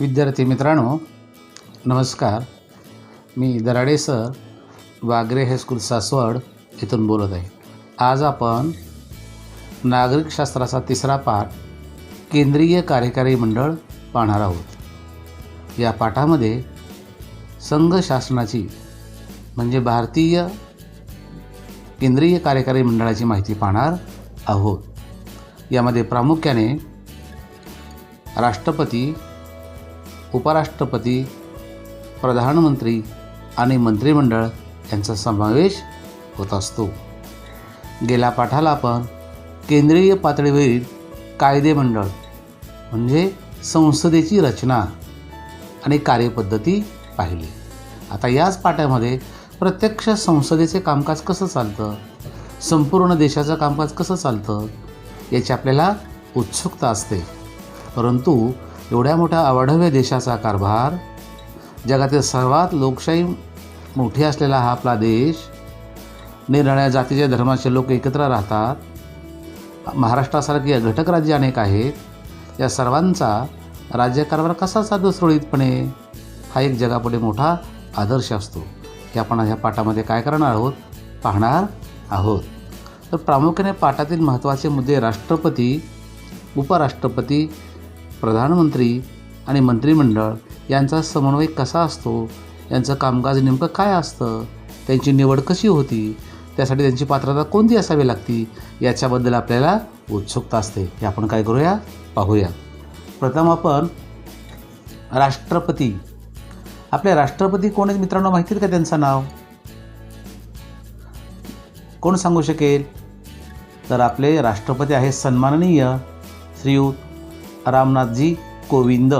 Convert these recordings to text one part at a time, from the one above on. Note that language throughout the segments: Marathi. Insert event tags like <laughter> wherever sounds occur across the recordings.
विद्यार्थी मित्रांनो नमस्कार. मी Darade sir Wagre high school Saswad इथून बोलत आहे. आज आपण नागरिकशास्त्राचा तिसरा पाठ केंद्रीय कार्यकारी मंडळ पाहणार आहोत. या पाठामध्ये संघ शासनाची म्हणजे भारतीय केंद्रीय कार्यकारी मंडळाची माहिती पाहणार आहोत. यामध्ये प्रामुख्याने राष्ट्रपती उपराष्ट्रपती प्रधानमंत्री आणि मंत्रिमंडळ यांचा समावेश होत असतो. गेल्या पाठाला आपण केंद्रीय पातळीवरील कायदेमंडळ म्हणजे संसदेची रचना आणि कार्यपद्धती पाहिली. आता याच पाठामध्ये प्रत्यक्ष संसदेचे कामकाज कसं चालतं संपूर्ण देशाचं कामकाज कसं चालतं याची आपल्याला उत्सुकता असते. परंतु एवढ्या मोठ्या अवाढव्य देशाचा कारभार जगातील सर्वात लोकशाही मोठी असलेला हा आपला देश निरनिळ्या जातीच्या धर्माचे लोक एकत्र राहतात महाराष्ट्रासारखी घटक राज्य अनेक आहेत या सर्वांचा राज्यकारभार कसा साधू सुरळीतपणे हा एक जगापुढे मोठा आदर्श असतो हे आपण ह्या पाठामध्ये काय करणार आहोत? पाहणार आहोत. तर प्रामुख्याने पाठातील महत्त्वाचे मुद्दे राष्ट्रपती उपराष्ट्रपती प्रधानमंत्री आणि मंत्रिमंडळ यांचा समन्वय कसा असतो? यांचं कामकाज नेमकं काय असतं? त्यांची निवड कशी होती? त्यासाठी त्यांची पात्रता कोणती असावी लागती? याच्याबद्दल आपल्याला उत्सुकता असते. हे आपण काय करूया? पाहूया. प्रथम आपण राष्ट्रपती. आपल्या राष्ट्रपती कोण आहेत मित्रांनो? माहिती आहेत का त्यांचं नाव? कोण सांगू शकेल? तर आपले राष्ट्रपती आहेत सन्माननीय श्रीयुत रामनाथजी कोविंद.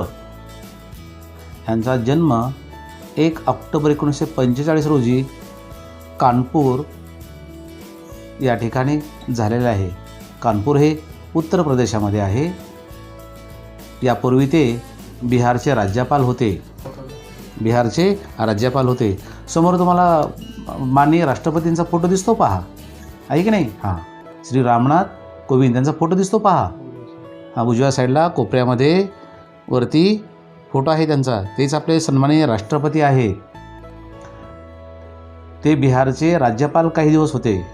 यांचा जन्म एक ऑक्टोबर एकोणीसशे पंचेचाळीस रोजी कानपूर या ठिकाणी झालेलं आहे. कानपूर हे उत्तर प्रदेशामध्ये आहे. यापूर्वी ते बिहारचे राज्यपाल होते. बिहारचे राज्यपाल होते. समोर तुम्हाला माननीय राष्ट्रपतींचा फोटो दिसतो पहा. आहे की नाही? हां. श्री रामनाथ कोविंद यांचा फोटो दिसतो पहा. हा उजव्या साईडला कोपऱ्यामध्ये वरती फोटो आहे त्यांचा. तेच आपले सन्माननीय राष्ट्रपती आहे. ते बिहारचे राज्यपाल काही दिवस होते.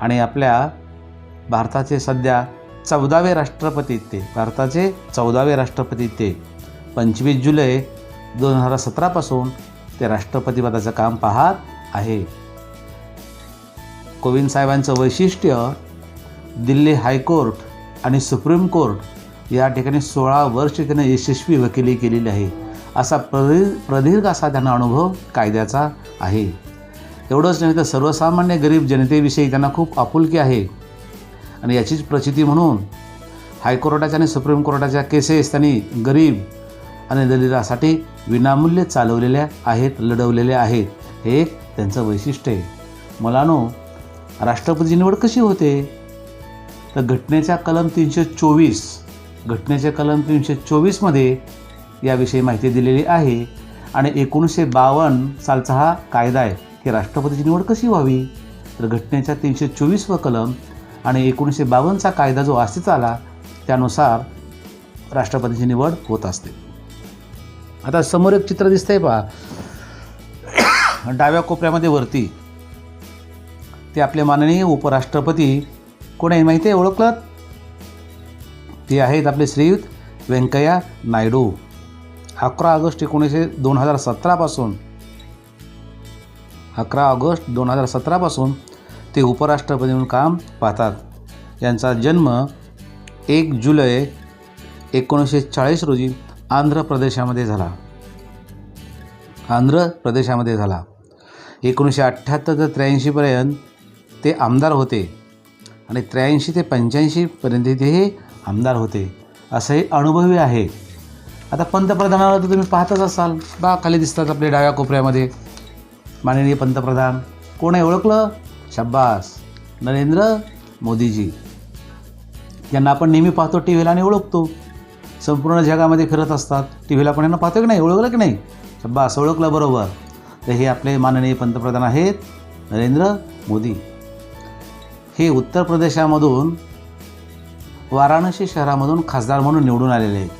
आणि आपल्या भारताचे सध्या चौदावे राष्ट्रपती ते. भारताचे चौदावे राष्ट्रपती ते. पंचवीस जुलै दोन हजार सतरापासून ते राष्ट्रपतीपदाचं काम पाहत आहे. कोविंद साहेबांचं वैशिष्ट्य दिल्ली हायकोर्ट आणि सुप्रीम कोर्ट या ठिकाणी सोळा वर्ष त्यानं यशस्वी वकिली केलेली आहे. असा प्रदी प्रदीर्घ असा त्यांना अनुभव कायद्याचा आहे. एवढंच नाही तर सर्वसामान्य गरीब जनतेविषयी त्यांना खूप आपुलकी आहे. आणि याचीच प्रचिती म्हणून हायकोर्टाच्या आणि सुप्रीम कोर्टाच्या केसेस त्यांनी गरीब आणि दलितासाठी विनामूल्य चालवलेल्या आहेत लढवलेल्या आहेत. हे एक त्यांचं वैशिष्ट्य आहे. मुलानो राष्ट्रपती निवड कशी होते? तर घटनेच्या कलम तीनशे चोवीस घटनेच्या कलम तीनशे चोवीसमध्ये याविषयी माहिती दिलेली आहे. आणि एकोणीसशे बावन्न सालचा हा कायदा आहे. की राष्ट्रपतीची निवड कशी व्हावी? तर घटनेच्या तीनशे चोवीस व कलम आणि एकोणीसशे बावन्नचा कायदा जो अस्तित्वात आला त्यानुसार राष्ट्रपतीची निवड होत असते. आता समोर एक चित्र दिसतंय पहा. <coughs> डाव्या कोपऱ्यामध्ये वरती ते आपले माननीय उपराष्ट्रपती कोण आहे माहिती आहे? ओळखलं? ते आहेत आपले श्रीयुत व्यंकय्या नायडू. अकरा ऑगस्ट एकोणीसशे दोन हजार सतरापासून अकरा ऑगस्ट दोन हजार सतरापासून ते उपराष्ट्रपती म्हणून काम पाहतात. यांचा जन्म एक जुलै एकोणीसशे चाळीस रोजी आंध्र प्रदेशामध्ये झाला. आंध्र प्रदेशामध्ये झाला. एकोणीसशे अठ्ठ्याहत्तर ते त्र्याऐंशीपर्यंत ते आमदार होते. आणि त्र्याऐंशी ते पंच्याऐंशीपर्यंत तेही आमदार होते. असंही अनुभवी आहे. आता पंतप्रधानावर तर तुम्ही पाहतच असाल. बा खाली दिसतात आपले डाव्या कोपऱ्यामध्ये. माननीय पंतप्रधान. कोण आहे ओळखलं? शब्बास. नरेंद्र मोदीजी. यांना आपण नेहमी पाहतो टी व्हीला आणि ओळखतो. संपूर्ण जगामध्ये फिरत असतात. टी व्हीला पण यांना पाहतो की नाही? ओळखलं की नाही? शब्बास ओळखलं बरोबर. तर हे आपले माननीय पंतप्रधान आहेत नरेंद्र मोदी. हे उत्तर प्रदेशामधून वाराणसी शहरामधून खासदार म्हणून निवडून आलेले आहेत.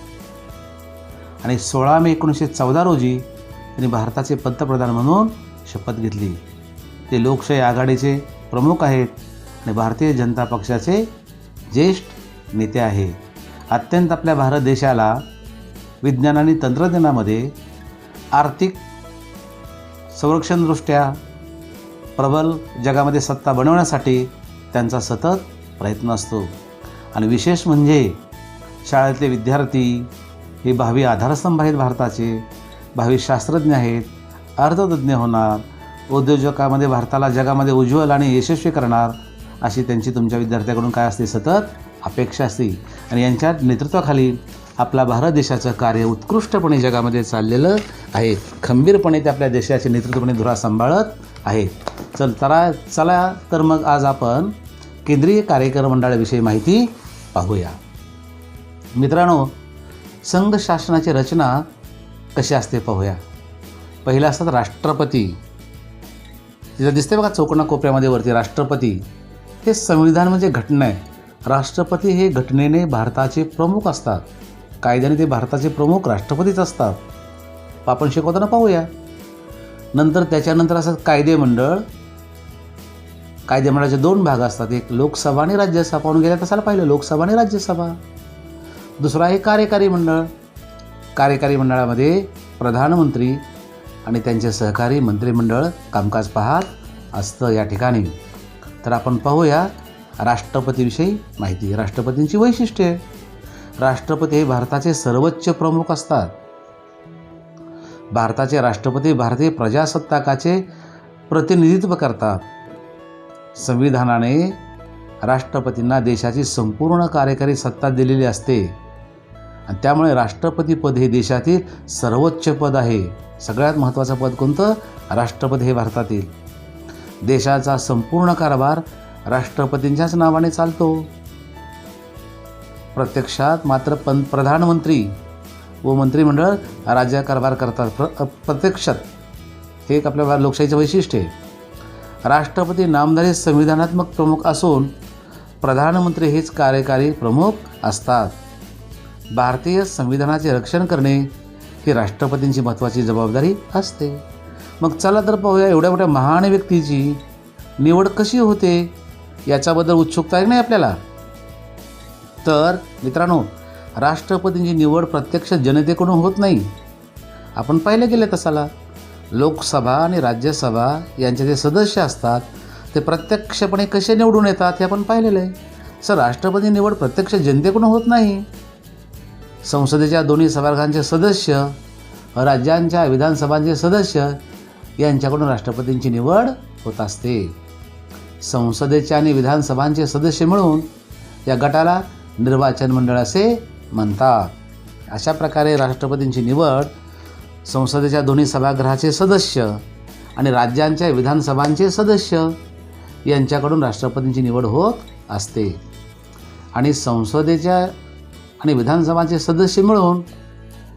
आणि सोळा मे एकोणीसशे चौदा रोजी त्यांनी भारताचे पंतप्रधान म्हणून शपथ घेतली. ते लोकशाही आघाडीचे प्रमुख आहेत आणि भारतीय जनता पक्षाचे ज्येष्ठ नेते आहे अत्यंत आपल्या भारत देशाला विज्ञान आणि तंत्रज्ञानामध्ये आर्थिक संरक्षणदृष्ट्या प्रबल जगामध्ये सत्ता बनवण्यासाठी त्यांचा सतत प्रयत्न असतो. आणि विशेष म्हणजे शाळेतले विद्यार्थी हे भावी आधारस्तंभ आहेत भारताचे भावी शास्त्रज्ञ आहेत अर्थतज्ञ होणार उद्योजकामध्ये भारताला जगामध्ये उज्ज्वल आणि यशस्वी करणार अशी त्यांची तुमच्या विद्यार्थ्याकडून काय असते? सतत अपेक्षा असते. आणि यांच्या नेतृत्वाखाली आपला भारत देशाचं कार्य उत्कृष्टपणे जगामध्ये चाललेलं आहे. खंबीरपणे ते आपल्या देशाचे नेतृत्वपणे धुरा सांभाळत आहेत. चल तरा चला तर मग आज आपण केंद्रीय कार्यक्रम मंडळाविषयी माहिती पाहूया. मित्रांनो संघ शासनाची रचना कशी असते पाहूया. पहिलं असतात राष्ट्रपती. तिथं दिसते बघा चौकणा कोपऱ्यामध्ये वरती राष्ट्रपती. हे संविधान म्हणजे घटना आहे. राष्ट्रपती हे घटनेने भारताचे प्रमुख असतात. कायद्याने ते भारताचे प्रमुख राष्ट्रपतीच असतात. आपण शिकवताना पाहूया. नंतर त्याच्यानंतर असतात कायदे मंडळ कायदेमंडळाचे दोन भाग असतात. एक लोकसभा आणि राज्यसभा. पाहून गेल्या तसाला पाहिलं लोकसभा आणि राज्यसभा. दुसरं आहे कार्यकारी मंडळ. कार्यकारी मंडळामध्ये प्रधानमंत्री आणि त्यांचे सहकारी मंत्रिमंडळ कामकाज पाहत असतं या ठिकाणी. तर आपण पाहूया राष्ट्रपतीविषयी माहिती. राष्ट्रपतींची वैशिष्ट्ये. राष्ट्रपती हे भारताचे सर्वोच्च प्रमुख असतात. भारताचे राष्ट्रपती भारतीय प्रजासत्ताकाचे प्रतिनिधित्व करतात. संविधानाने राष्ट्रपतींना देशाची संपूर्ण कार्यकारी सत्ता दिलेली असते. आणि त्यामुळे राष्ट्रपती पद हे देशातील सर्वोच्च पद आहे. सगळ्यात महत्त्वाचं पद कोणतं? राष्ट्रपती हे भारतातील. देशाचा संपूर्ण कारभार राष्ट्रपतींच्याच नावाने चालतो. प्रत्यक्षात मात्र पं प्रधानमंत्री व मंत्रिमंडळ राज्यकारभार करतात. प्र प्रत्यक्षात. हे एक आपल्या लोकशाहीचं वैशिष्ट्य आहे. राष्ट्रपती नामधारी संविधानात्मक प्रमुख असून प्रधानमंत्री हेच कार्यकारी प्रमुख असतात. भारतीय संविधानाचे रक्षण करणे ही राष्ट्रपतींची महत्त्वाची जबाबदारी असते. मग चला तर पाहूया एवढ्या मोठ्या महान व्यक्तीची निवड कशी होते याच्याबद्दल उत्सुकता आहे नाही आपल्याला? तर मित्रांनो राष्ट्रपतींची निवड प्रत्यक्ष जनतेकडून होत नाही. आपण पाहिलं गेलं तसाला. लोकसभा आणि राज्यसभा यांचे जे सदस्य असतात ते प्रत्यक्षपणे कसे निवडून येतात हे आपण पाहिलेलं आहे. सर राष्ट्रपती निवड प्रत्यक्ष जनतेकडून होत नाही. संसदेच्या दोन्ही सभागृहांचे सदस्य राज्यांच्या विधानसभांचे सदस्य यांच्याकडून राष्ट्रपतींची निवड होत असते. संसदेचे आणि विधानसभांचे सदस्य मिळून या गटाला निर्वाचन मंडळ असे म्हणतात. अशा प्रकारे राष्ट्रपतींची निवड संसदेच्या दोन्ही सभागृहाचे सदस्य आणि राज्यांच्या विधानसभांचे सदस्य यांच्याकडून राष्ट्रपतींची निवड होत असते. आणि संसदेच्या आणि विधानसभाचे सदस्य मिळून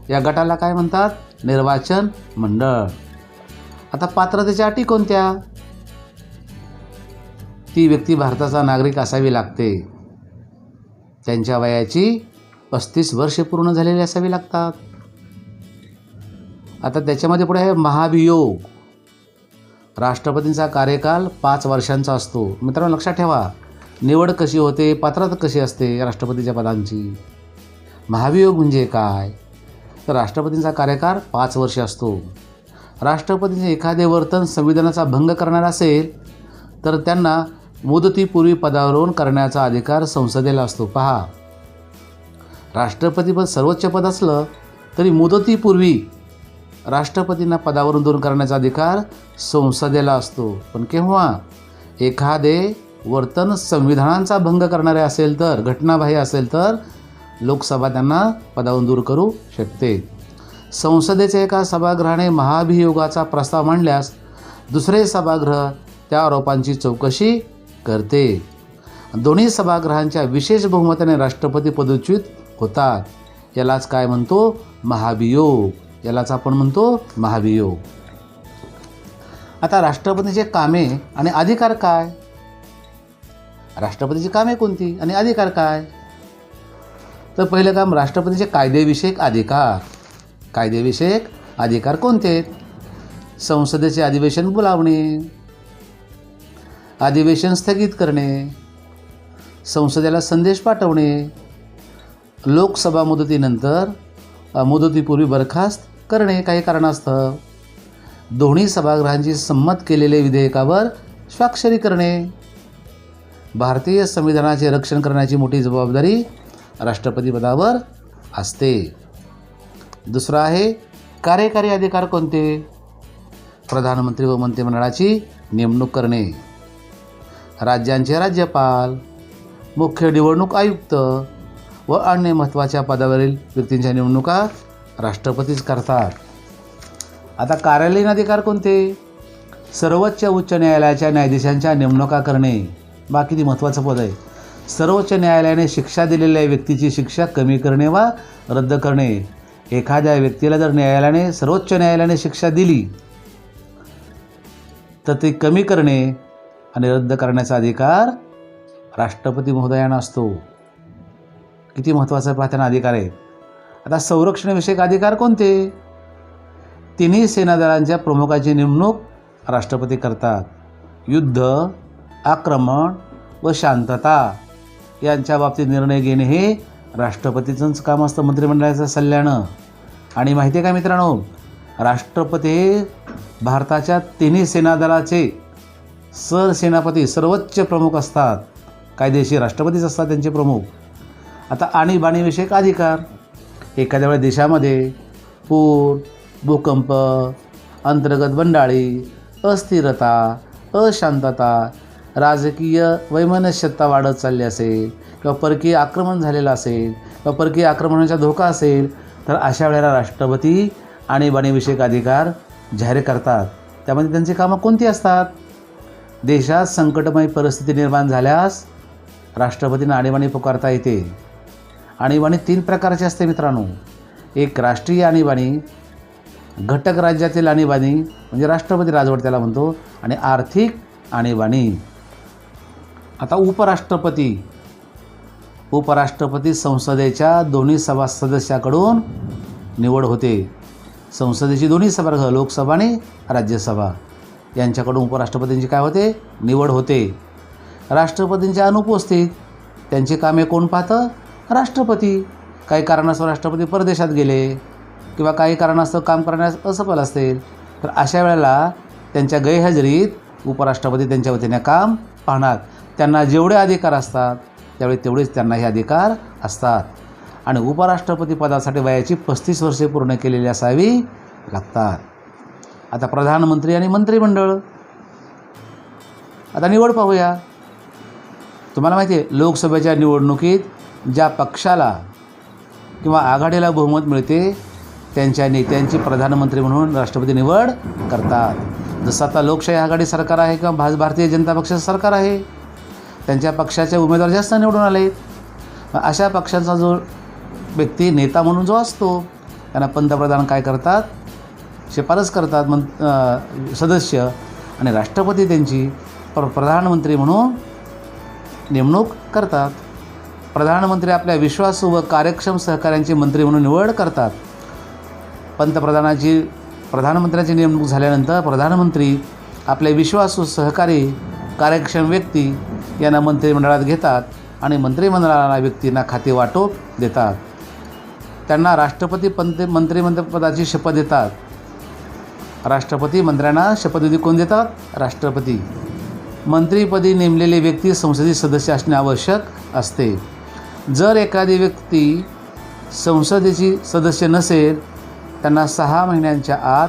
या गटाला काय म्हणतात? निर्वाचन मंडळ. आता पात्रतेच्या अटी कोणत्या? ती व्यक्ती भारताचा नागरिक असावी लागते. त्यांच्या वयाची पस्तीस वर्षे पूर्ण झालेली असावी लागतात. आता त्याच्यामध्ये पुढे आहे महाभियोग. राष्ट्रपतींचा कार्यकाल पाच वर्षांचा असतो. मित्रांनो लक्षात ठेवा. निवड कशी होते पात्रता कशी असते राष्ट्रपतीच्या पदांची? महाभियोग म्हणजे काय? तर राष्ट्रपतींचा कार्यकाळ पाच वर्ष असतो. राष्ट्रपतींचे एखादे वर्तन संविधानाचा भंग करणार असेल तर त्यांना मुदतीपूर्वी पदावरून करण्याचा अधिकार संसदेला असतो. पहा. राष्ट्रपतीपद सर्वोच्च पद असलं तरी मुदतीपूर्वी राष्ट्रपतींना पदावरून दूर करण्याचा अधिकार संसदेला असतो. पण केव्हा? एखादे वर्तन संविधानांचा भंग करणारे असेल तर घटनाबाह्य असेल तर लोकसभा त्यांना पदावरून दूर करू शकते. संसदेच्या एका सभागृहाने महाभियोगाचा प्रस्ताव मांडल्यास दुसरे सभागृह त्या आरोपांची चौकशी करते. दोन्ही सभागृहांच्या विशेष बहुमताने राष्ट्रपती पदच्युत होतात. यालाच काय म्हणतो? महाभियोग. यालाच आपण म्हणतो महाभियोग. आता राष्ट्रपतीचे कामे आणि अधिकार काय? राष्ट्रपतीची कामे कोणती आणि अधिकार काय? तर पहिलं काम राष्ट्रपतीचे कायदेविषयक अधिकार. कायदेविषयक अधिकार कोणते? आहेत संसदेचे अधिवेशन बोलावणे. अधिवेशन स्थगित करणे. संसदेला संदेश पाठवणे. लोकसभा मुदतीनंतर मुदतीपूर्वी बरखास्त करणे काही कारणास्तव. दोन्ही सभागृहांची संमत केलेले विधेयकावर स्वाक्षरी करणे. भारतीय संविधानाचे रक्षण करण्याची मोठी जबाबदारी राष्ट्रपतीपदावर असते. दुसरं आहे कार्यकारी अधिकार कोणते? प्रधानमंत्री व मंत्रिमंडळाची नेमणूक करणे. राज्यांचे राज्यपाल मुख्य निवडणूक आयुक्त व अन्य महत्त्वाच्या पदावरील व्यक्तींच्या नेमणुका राष्ट्रपतीच करतात. आता कार्यालयीन अधिकार कोणते? सर्वोच्च उच्च न्यायालयाच्या न्यायाधीशांच्या नेमणुका करणे. बा किती महत्त्वाचं पद आहे. सर्वोच्च न्यायालयाने शिक्षा दिलेल्या व्यक्तीची शिक्षा कमी करणे वा रद्द करणे. एखाद्या व्यक्तीला जर न्यायालयाने सर्वोच्च न्यायालयाने शिक्षा दिली तर ती कमी करणे आणि रद्द करण्याचा अधिकार राष्ट्रपती महोदयांना असतो. किती महत्त्वाचा पाहताना अधिकार आहे? आता संरक्षणविषयक अधिकार कोणते? तिन्ही सेनादलांच्या प्रमुखाची नेमणूक राष्ट्रपती करतात. युद्ध आक्रमण व शांतता यांच्या बाबतीत निर्णय घेणे हे राष्ट्रपतीचंच काम असतं मंत्रिमंडळाच्या सल्ल्यानं. आणि माहिती आहे का मित्रांनो? राष्ट्रपती हे भारताच्या तिन्ही सेनादलाचे सरसेनापती सर्वोच्च प्रमुख असतात. कायदेशीर राष्ट्रपतीच असतात त्यांचे प्रमुख. आता आणीबाणीविषयक अधिकार. एखाद्या वेळेस देशामध्ये पूर भूकंप अंतर्गत बंडाळी अस्थिरता अशांतता राजकीय वैमनस्यता वाढत चालली असेल किंवा परकीय आक्रमण झालेलं असेल किंवा परकीय आक्रमणाचा धोका असेल तर अशा वेळेला राष्ट्रपती आणीबाणीविषयक अधिकार जाहीर करतात. त्यामध्ये त्यांची कामं कोणती असतात? देशात संकटमय परिस्थिती निर्माण झाल्यास राष्ट्रपतींना आणीबाणी पुकारता येते. आणीबाणी तीन प्रकारची असते मित्रांनो. एक राष्ट्रीय आणीबाणी घटक राज्यातील आणीबाणी म्हणजे राष्ट्रपती राजवट त्याला म्हणतो आणि आर्थिक आणीबाणी. आता उपराष्ट्रपती उपराष्ट्रपती संसदेच्या दोन्ही सभा सदस्याकडून निवड होते. संसदेची दोन्ही सभागृह लोकसभा आणि राज्यसभा. यांच्याकडून उपराष्ट्रपतींची काय होते? निवड होते. राष्ट्रपतींच्या अनुपस्थित त्यांची कामे कोण पाहतं? राष्ट्रपती. काही कारणास्तव राष्ट्रपती परदेशात गेले किंवा काही कारणास्तव काम करण्यास असफल असतील तर अशा वेळेला त्यांच्या गैरहजेरीत उपराष्ट्रपती त्यांच्या वतीने काम पाहणार. त्यांना जेवढे अधिकार असतात त्यावेळी तेवढेच त्यांना हे अधिकार असतात. आणि उपराष्ट्रपती पदासाठी वयाची पस्तीस वर्षे पूर्ण केलेली असावी लागतात. आता प्रधानमंत्री आणि मंत्रिमंडळ. आता निवड पाहूया. तुम्हाला माहिती आहे लोकसभेच्या निवडणुकीत ज्या पक्षाला किंवा आघाडीला बहुमत मिळते त्यांच्या नेत्यांची प्रधानमंत्री म्हणून राष्ट्रपती निवड करतात. जसं आता लोकशाही आघाडी सरकार आहे किंवा भाज भारतीय जनता पक्षाचं सरकार आहे त्यांच्या पक्षाचे उमेदवार जास्त निवडून आले अशा पक्षाचा जो व्यक्ती नेता म्हणून जो असतो त्यांना पंतप्रधान काय करतात? शिफारस करतात मं सदस्य आणि राष्ट्रपती त्यांची प्र प्रधानमंत्री म्हणून नेमणूक करतात. प्रधानमंत्री आपल्या विश्वासू व कार्यक्षम सहकाऱ्यांची मंत्री म्हणून निवड करतात. पंतप्रधानाची प्रधानमंत्र्यांची नेमणूक झाल्यानंतर प्रधानमंत्री आपले विश्वासू सहकारी कार्यक्षम व्यक्ती यांना मंत्रिमंडळात घेतात आणि मंत्रिमंडळाला व्यक्तींना खाते वाटप देतात. त्यांना राष्ट्रपती पंत मंत्रिमंत्रीपदाची शपथ देतात. राष्ट्रपती मंत्र्यांना शपथविधी कोण देतात? राष्ट्रपती. मंत्रीपदी नेमलेली व्यक्ती संसदीय सदस्य असणे आवश्यक असते. जर एखादी व्यक्ती संसदेची सदस्य नसेल त्यांना सहा महिन्यांच्या आत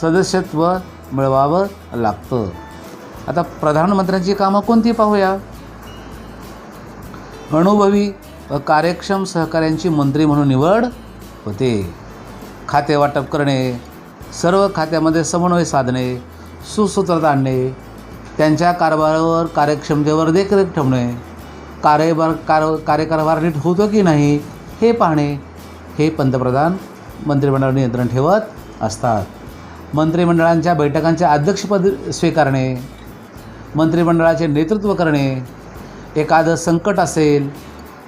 सदस्यत्व मिळवावं लागतं. आता प्रधानमंत्र्यांची कामं कोणती पाहूया? अनुभवी व कार्यक्षम सहकाऱ्यांची मंत्री म्हणून निवड होते. खाते वाटप करणे सर्व खात्यामध्ये समन्वय साधणे सुसूत्रता आणणे त्यांच्या कारभारावर कार्यक्षमतेवर देखरेख ठेवणे कार्यभार कार कार्यकारभार नीट होतो की नाही हे पाहणे हे पंतप्रधान मंत्रिमंडळ नियंत्रण ठेवत असतात. मंत्रिमंडळांच्या बैठकांचे अध्यक्षपद स्वीकारणे मंत्रिमंडळाचे नेतृत्व करणे एखादं संकट असेल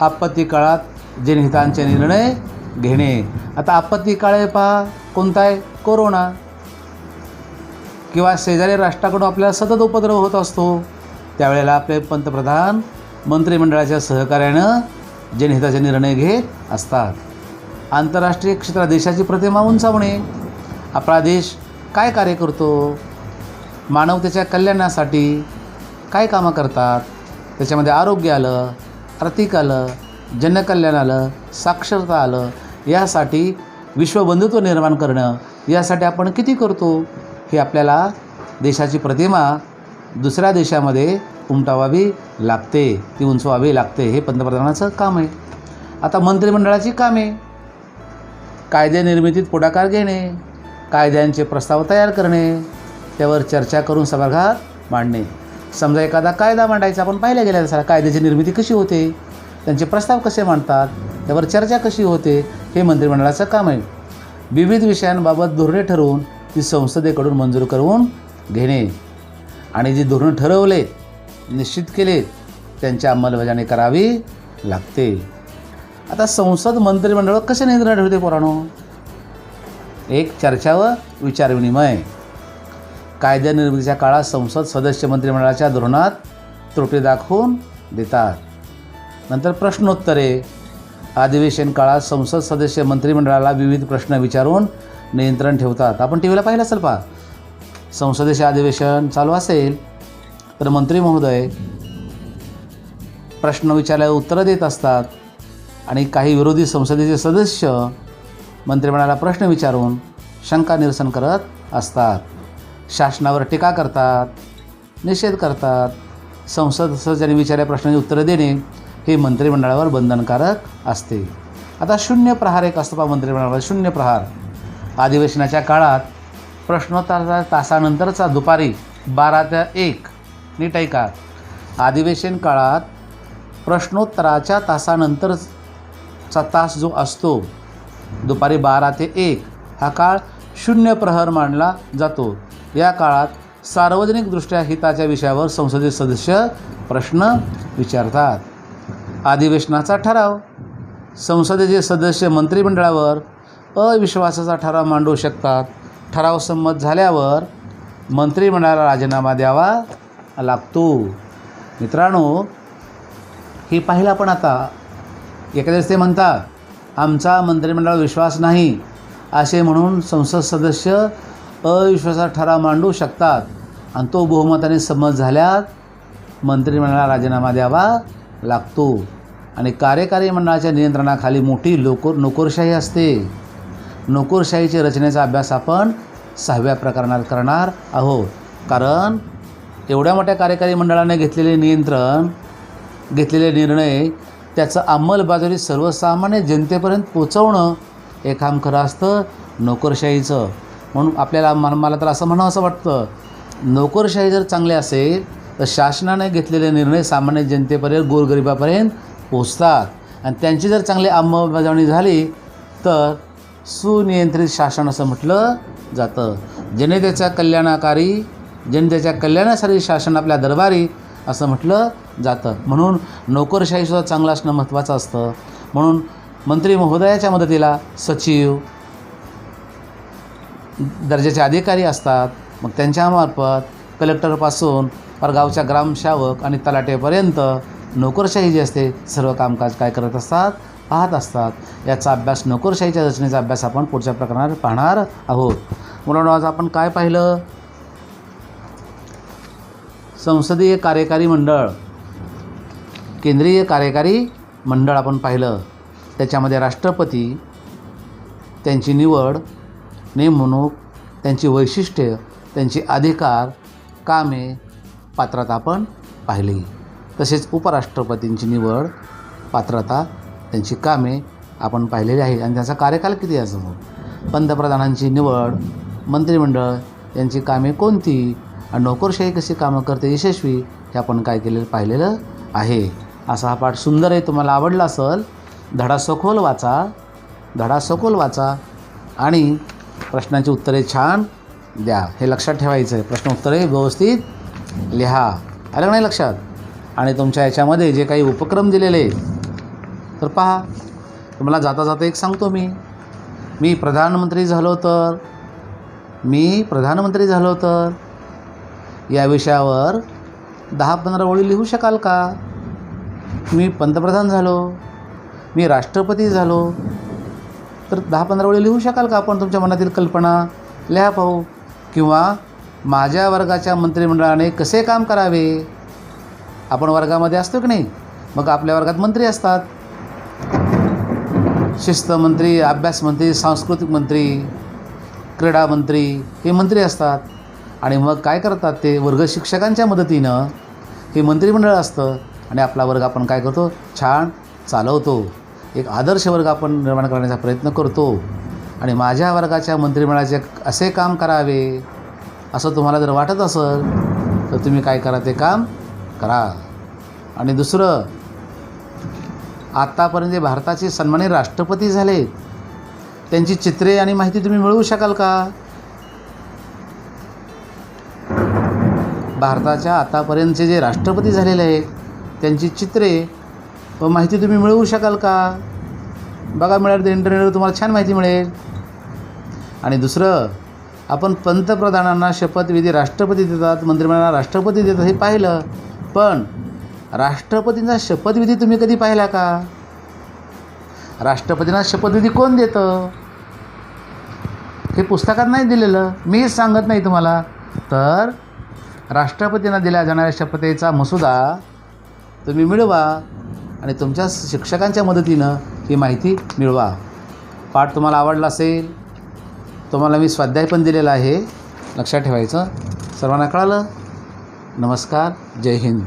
आपत्ती काळात जनहितांचे निर्णय घेणे. आता आपत्ती काळे पहा कोणता आहे? कोरोना. किंवा शेजारी राष्ट्राकडून आपल्याला सतत उपद्रव होत असतो त्यावेळेला आपले पंतप्रधान मंत्रिमंडळाच्या सहकार्यानं जनहिताचे निर्णय घेत असतात. आंतरराष्ट्रीय क्षेत्रात देशाची प्रतिमा उंचावणे. आपला देश काय कार्य करतो? मानवतेच्या कल्याणासाठी काय कामं करतात? त्याच्यामध्ये आरोग्य आलं आर्थिक आलं जनकल्याण आलं साक्षरता आलं यासाठी विश्वबंधुत्व निर्माण करणं यासाठी आपण किती करतो? हे आपल्याला देशाची प्रतिमा दुसऱ्या देशामध्ये उमटावावी लागते ती उंचवावी लागते हे पंतप्रधानाचं काम आहे. आता मंत्रिमंडळाची कामे कायदे निर्मितीत पुढाकार घेणे कायद्यांचे प्रस्ताव तयार करणे त्यावर चर्चा करून सभागृहात मांडणे. समजा एखादा कायदा मांडायचा आपण पाहिल्या गेल्या सारा कायद्याची निर्मिती कशी होते त्यांचे प्रस्ताव कसे मांडतात त्यावर चर्चा कशी होते हे मंत्रिमंडळाचं काम आहे. विविध विषयांबाबत धोरणे ठरवून ती संसदेकडून मंजूर करून घेणे. आणि जी धोरणं ठरवले निश्चित केलेत त्यांची अंमलबजावणी करावी लागते. आता संसद मंत्रिमंडळ कसे नियंत्रण ठेवते पोरानो? एक चर्चा व विचारविनिमय कायद्यानिर्मितीच्या काळात संसद सदस्य मंत्रिमंडळाच्या धोरणात त्रुटी दाखवून देतात. नंतर प्रश्नोत्तरे. अधिवेशन काळात संसद सदस्य मंत्रिमंडळाला विविध प्रश्न विचारून नियंत्रण ठेवतात. आपण टी व्हीला पाहिलं असेल पहा. संसदेचे अधिवेशन चालू असेल. तर मंत्री महोदय प्रश्न विचारल्यावर उत्तरं देत असतात आणि काही विरोधी संसदेचे सदस्य मंत्रिमंडळाला प्रश्न विचारून शंका निरसन करत असतात. शासनावर टीका करतात निषेध करतात. संसद सदस्यांनी विचारल्या प्रश्नाची उत्तरं देणे हे मंत्रिमंडळावर बंधनकारक असते. आता शून्य प्रहार एक असतो पहा मंत्रिमंडळावर शून्य प्रहार. अधिवेशनाच्या काळात प्रश्नोत्तराच्या तासानंतरचा दुपारी बारा ते एक नीट ऐका अधिवेशन काळात प्रश्नोत्तराच्या तासानंतरचा तास जो असतो दुपारी बारा ते एक हा काळ शून्य प्रहर मानला जातो. या काळात सार्वजनिकदृष्ट्या हिताच्या विषयावर संसदीय सदस्य प्रश्न विचारतात. अधिवेशनाचा ठराव संसदेचे सदस्य मंत्रिमंडळावर अविश्वासाचा ठराव मांडू शकतात. ठराव संमत झाल्यावर मंत्रिमंडळाला राजीनामा द्यावा लागतो. मित्रांनो हे पाहिलं आपण आता. एखाद्याच ते म्हणतात आमचा मंत्रिमंडळावर विश्वास नाही. असे म्हणून संसद सदस्य अविश्वासात ठराव मांडू शकतात. आणि तो बहुमताने संमत झाल्यात मंत्रिमंडळाला राजीनामा द्यावा लागतो. आणि कार्यकारी मंडळाच्या नियंत्रणाखाली मोठी लोको नोकरशाही असते. नोकरशाहीच्या रचनेचा अभ्यास आपण सहाव्या प्रकरणात करणार आहोत. कारण एवढ्या मोठ्या कार्यकारी मंडळाने घेतलेले नियंत्रण घेतलेले निर्णय त्याचं अंमलबजावणी सर्वसामान्य जनतेपर्यंत पोचवणं हे काम खरं असतं नोकरशाहीचं. म्हणून आपल्याला मन मला तर असं म्हणावं असं वाटतं नोकरशाही जर चांगली असेल तर शासनाने घेतलेले निर्णय सामान्य जनतेपर्यंत गोरगरिबापर्यंत पोचतात. आणि त्यांची जर चांगली अंमलबजावणी झाली तर सुनियंत्रित शासन असं म्हटलं जातं. जनतेच्या कल्याणकारी जनतेच्या कल्याणासाठी शासन आपल्या दरबारी असं म्हटलं जातं. म्हणून नोकरशाहीसुद्धा चांगलं असणं महत्त्वाचं असतं. म्हणून मंत्री महोदयाच्या मदतीला सचिव दर्जाचे अधिकारी असतात. मग त्यांच्यामार्फत कलेक्टरपासून पर गावच्या ग्रामसेवक आणि तलाटेपर्यंत नोकरशाही जी असते सर्व कामकाज काय करत असतात? पाहत असतात. याचा अभ्यास नोकरशाहीच्या रचनेचा अभ्यास आपण पुढच्या प्रकरणात पाहणार आहोत. मुलांना आज आपण काय पाहिलं? संसदीय कार्यकारी मंडळ केंद्रीय कार्यकारी मंडळ आपण पाहिलं त्याच्यामध्ये राष्ट्रपती त्यांची निवड नेमणूक त्यांची वैशिष्ट्य त्यांचे अधिकार कामे पात्रता आपण पाहिली. तसेच उपराष्ट्रपतींची निवड पात्रता त्यांची कामे आपण पाहिलेली आहे. आणि त्यांचा कार्यकाल किती असतो पंतप्रधानांची निवड मंत्रिमंडळ यांची कामे कोणती? नोकरशाही कशी कामं करते यशस्वी हे आपण काय केलेलं पाहिलेलं आहे. असा हा पाठ सुंदर आहे तुम्हाला आवडला असेल धडा सखोल वाचा धडा सखोल वाचा आणि प्रश्नांची उत्तरे छान द्या. हे लक्षात ठेवायचं आहे प्रश्न उत्तरे व्यवस्थित लिहा. आलं नाही लक्षात? आणि तुमच्या याच्यामध्ये जे काही उपक्रम दिलेले तर पहा. तुम्हाला जाता जाता एक सांगतो मी. मी प्रधानमंत्री झालो तर मी प्रधानमंत्री झालो तर या विषयावर दहा पंधरा ओळी लिहू शकाल का? मी पंतप्रधान झालो. मी राष्ट्रपती झालो. तर दहा पंधरा ओळी लिहू शकाल का आपण तुमच्या मनातील कल्पना? लिहा पाहू. किंवा माझ्या वर्गाच्या मंत्रिमंडळाने कसे काम करावे? आपण वर्गामध्ये असतो की नाही? मग आपल्या वर्गात मंत्री असतात. शिस्त मंत्री अभ्यास मंत्री सांस्कृतिक मंत्री क्रीडा मंत्री हे मंत्री असतात. आणि मग काय करतात ते वर्ग शिक्षकांच्या मदतीनं हे मंत्रिमंडळ असतं आणि आपला वर्ग आपण काय करतो? छान चालवतो. एक आदर्श वर्ग आपण निर्माण करण्याचा प्रयत्न करतो. आणि माझ्या वर्गाच्या मंत्रिमंडळाचे असे काम करावे असं तुम्हाला जर वाटत असेल तर तुम्ही काय करा? ते काम करा. आणि दुसरं आत्तापर्यंत जे भारताचे सन्मानित राष्ट्रपती झाले त्यांची चित्रे आणि माहिती तुम्ही मिळवू शकाल का? भारताच्या आतापर्यंतचे जे राष्ट्रपती झालेले आहेत त्यांची चित्रे व माहिती तुम्ही मिळवू शकाल का? बघा मिळेल तर इंटरनेटवर तुम्हाला छान माहिती मिळेल. आणि दुसरं आपण पंतप्रधानांना शपथविधी राष्ट्रपती देतात मंत्रिमंडळाला राष्ट्रपती देतात हे पाहिलं. पण राष्ट्रपतींचा शपथविधी तुम्ही कधी पाहिला का? राष्ट्रपतींना शपथविधी कोण देतं? हे पुस्तकात नाही दिलेलं. मीच सांगत नाही तुम्हाला. तर राष्ट्रपतींना दिल्या जाणाऱ्या शपथेचा मसुदा तुम्ही मिळवा आणि तुमच्या शिक्षकांच्या मदतीनं ही माहिती मिळवा. पाठ तुम्हाला आवडला असेल तुम्हाला मी स्वाध्याय पण दिलेला आहे. लक्षात ठेवायचं. सर्वांना कळालं? नमस्कार. जय हिंद.